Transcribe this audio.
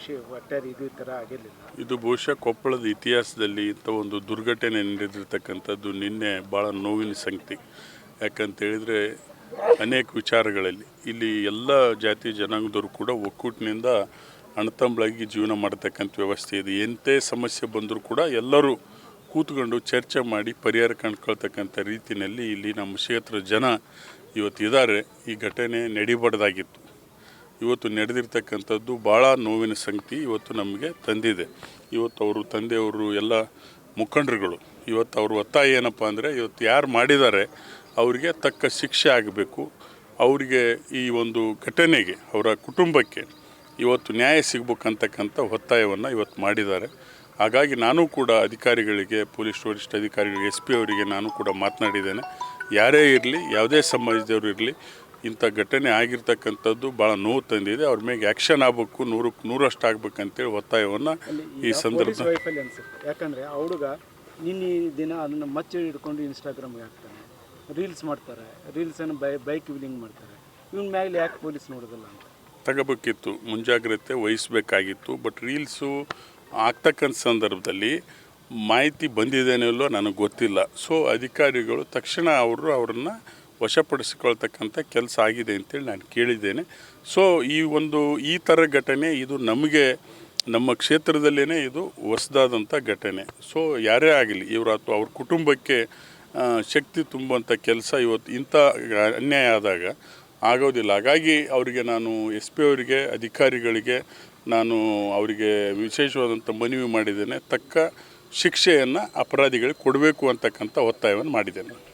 ವಿಷಯ ಒಟ್ಟಾರೆ ಇದು ಈ ಥರ ಆಗಿರಲಿಲ್ಲ. ಇದು ಬಹುಶಃ ಕೊಪ್ಪಳದ ಇತಿಹಾಸದಲ್ಲಿ ಇಂಥ ಒಂದು ದುರ್ಘಟನೆ ನಡೆದಿರ್ತಕ್ಕಂಥದ್ದು ನಿನ್ನೆ ಭಾಳ ನೋವಿನ ಸಂಗತಿ. ಯಾಕಂತೇಳಿದರೆ ಅನೇಕ ವಿಚಾರಗಳಲ್ಲಿ ಇಲ್ಲಿ ಎಲ್ಲ ಜಾತಿ ಜನಾಂಗದವರು ಕೂಡ ಒಕ್ಕೂಟಿನಿಂದ ಅಣತಂಬಳಾಗಿ ಜೀವನ ಮಾಡ್ತಕ್ಕಂಥ ವ್ಯವಸ್ಥೆ ಇದೆ. ಎಂತೆ ಸಮಸ್ಯೆ ಬಂದರೂ ಕೂಡ ಎಲ್ಲರೂ ಕೂತ್ಕೊಂಡು ಚರ್ಚೆ ಮಾಡಿ ಪರಿಹಾರ ಕಂಡ್ಕೊಳ್ತಕ್ಕಂಥ ರೀತಿಯಲ್ಲಿ ಇಲ್ಲಿ ನಮ್ಮ ಕ್ಷೇತ್ರ ಜನ ಇವತ್ತು ಇದ್ದಾರೆ ಈ ಘಟನೆ ನಡಿಬಾರ್ದಾಗಿತ್ತು. ಇವತ್ತು ನಡೆದಿರ್ತಕ್ಕಂಥದ್ದು ಭಾಳ ನೋವಿನ ಸಂಗತಿ ಇವತ್ತು ನಮಗೆ ತಂದಿದೆ. ಇವತ್ತು ಅವರು ತಂದೆಯವರು ಎಲ್ಲ ಮುಖಂಡರುಗಳು. ಇವತ್ತು ಅವ್ರ ಒತ್ತಾಯ ಏನಪ್ಪ ಅಂದರೆ ಇವತ್ತು ಯಾರು ಮಾಡಿದ್ದಾರೆ ಅವರಿಗೆ ತಕ್ಕ ಶಿಕ್ಷೆ ಆಗಬೇಕು. ಅವರಿಗೆ ಈ ಒಂದು ಘಟನೆಗೆ, ಅವರ ಕುಟುಂಬಕ್ಕೆ ಇವತ್ತು ನ್ಯಾಯ ಸಿಗ್ಬೇಕಂತಕ್ಕಂಥ ಒತ್ತಾಯವನ್ನು ಇವತ್ತು ಮಾಡಿದ್ದಾರೆ. ಹಾಗಾಗಿ ನಾನು ಕೂಡ ಅಧಿಕಾರಿಗಳಿಗೆ, ಪೊಲೀಸ್ ವರಿಷ್ಠ ಅಧಿಕಾರಿಗಳಿಗೆ, ಎಸ್ ಪಿ ಅವರಿಗೆ ನಾನು ಕೂಡ ಮಾತನಾಡಿದ್ದೇನೆ. ಯಾರೇ ಇರಲಿ, ಯಾವುದೇ ಸಮಾಜದವರು ಇರಲಿ ಇಂಥ ಘಟನೆ ಆಗಿರ್ತಕ್ಕಂಥದ್ದು ಭಾಳ ನೋವು ತಂದಿದೆ. ಅವ್ರ ಮೇಲೆ ಆ್ಯಕ್ಷನ್ ಆಗಬೇಕು ನೂರಕ್ಕೆ ನೂರಷ್ಟು ಆಗ್ಬೇಕಂತೇಳಿ ಒತ್ತಾಯವನ್ನು ಈ ಸಂದರ್ಭ ಯಾಕಂದರೆ ಆ ಹುಡುಗ ನಿನ್ನೆ ದಿನ ಅದನ್ನು ಮಚ್ಚಿ ಹಿಡ್ಕೊಂಡು ಇನ್ಸ್ಟಾಗ್ರಾಮ್ಗೆ ಹಾಕ್ತಾನೆ. ರೀಲ್ಸ್ ಮಾಡ್ತಾರೆ. ರೀಲ್ಸನ್ನು ಬೈ ಬೈಕ್ ವಿಲಿಂಗ್ ಮಾಡ್ತಾರೆ. ಇವನ ಮ್ಯಾಲೆ ಯಾಕೆ ಪೊಲೀಸ್ ನೋಡೋದಿಲ್ಲ ಅಂತ? ತಗೋಬೇಕಿತ್ತು ಮುಂಜಾಗ್ರತೆ ವಹಿಸಬೇಕಾಗಿತ್ತು. ಬಟ್ ರೀಲ್ಸು ಆಗ್ತಕ್ಕಂಥ ಸಂದರ್ಭದಲ್ಲಿ ಮಾಹಿತಿ ಇಲ್ಲೋ ನನಗೆ ಗೊತ್ತಿಲ್ಲ. ಸೊ ಅಧಿಕಾರಿಗಳು ತಕ್ಷಣ ಅವರು ಅವರನ್ನು ವಶಪಡಿಸಿಕೊಳ್ತಕ್ಕಂಥ ಕೆಲಸ ಆಗಿದೆ ಅಂತೇಳಿ ನಾನು ಕೇಳಿದ್ದೇನೆ. ಸೊ ಈ ಒಂದು, ಈ ಥರ ಘಟನೆ ಇದು ನಮಗೆ, ನಮ್ಮ ಕ್ಷೇತ್ರದಲ್ಲೇ ಇದು ಹೊಸದಾದಂಥ ಘಟನೆ. ಸೊ ಯಾರೇ ಆಗಲಿ, ಇವರು ಅಥವಾ ಅವ್ರ ಕುಟುಂಬಕ್ಕೆ ಶಕ್ತಿ ತುಂಬುವಂಥ ಕೆಲಸ ಇವತ್ತು ಇಂಥ ಅನ್ಯಾಯ ಆದಾಗ ಆಗೋದಿಲ್ಲ. ಹಾಗಾಗಿ ಅವರಿಗೆ ನಾನು ಎಸ್ ಪಿ ಅವರಿಗೆ, ಅಧಿಕಾರಿಗಳಿಗೆ ನಾನು ಅವರಿಗೆ ವಿಶೇಷವಾದಂಥ ಮನವಿ ಮಾಡಿದ್ದೇನೆ. ತಕ್ಕ ಶಿಕ್ಷೆಯನ್ನು ಅಪರಾಧಿಗಳಿಗೆ ಕೊಡಬೇಕು ಅಂತಕ್ಕಂಥ ಒತ್ತಾಯವನ್ನು ಮಾಡಿದ್ದೇನೆ.